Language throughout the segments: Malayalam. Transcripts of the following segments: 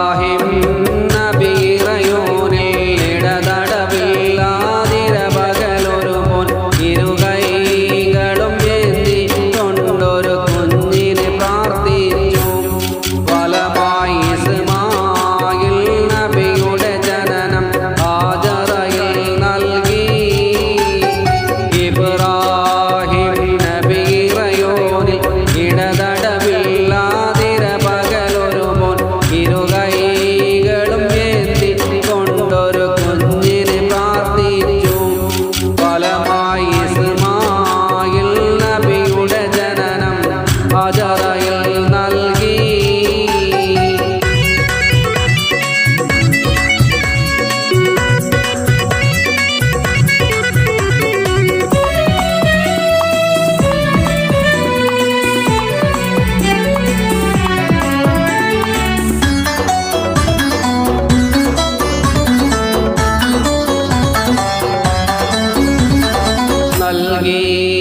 ইব্রাহিম নবী। Hari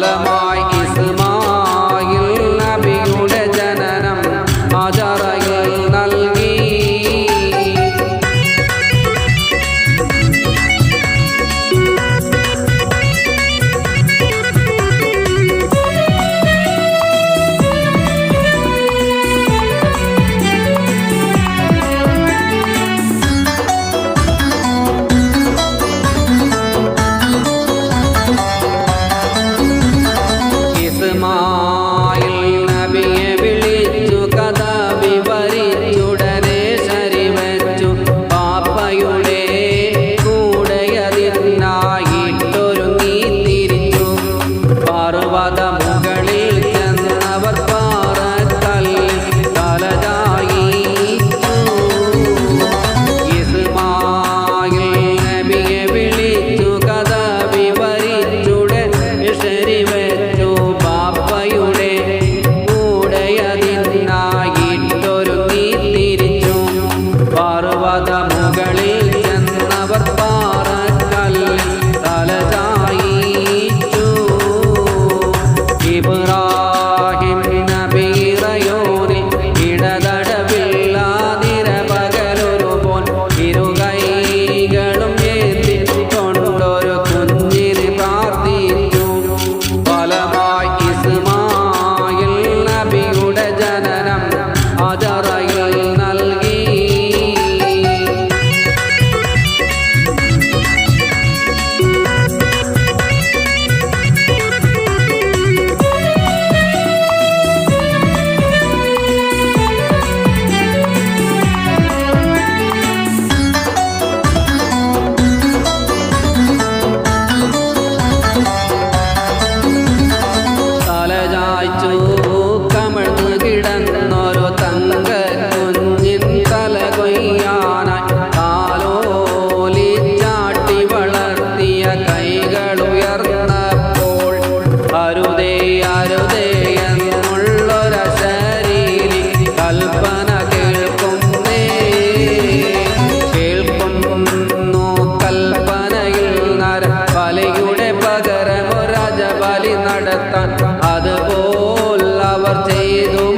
la மாறுவத முகளே. വായിച്ചു. കമഴ്ന്നു കിടന്നൊരു തങ്ക കുഞ്ഞിൻ തല കൊയ്യാനായി കാലോലി ചാട്ടി വളർത്തിയ കൈകൾ ഉയർന്നപ്പോൾ അരുതേ അരുതേ എന്നുള്ളൊരശരീരി കൽപ്പന കേൾക്കുന്നേ. കേൾക്കുന്നു കൽപ്പനയിൽ നര പലയുടെ പകരമൊരജ ബലി നടത്താൻ i'll tell you partido.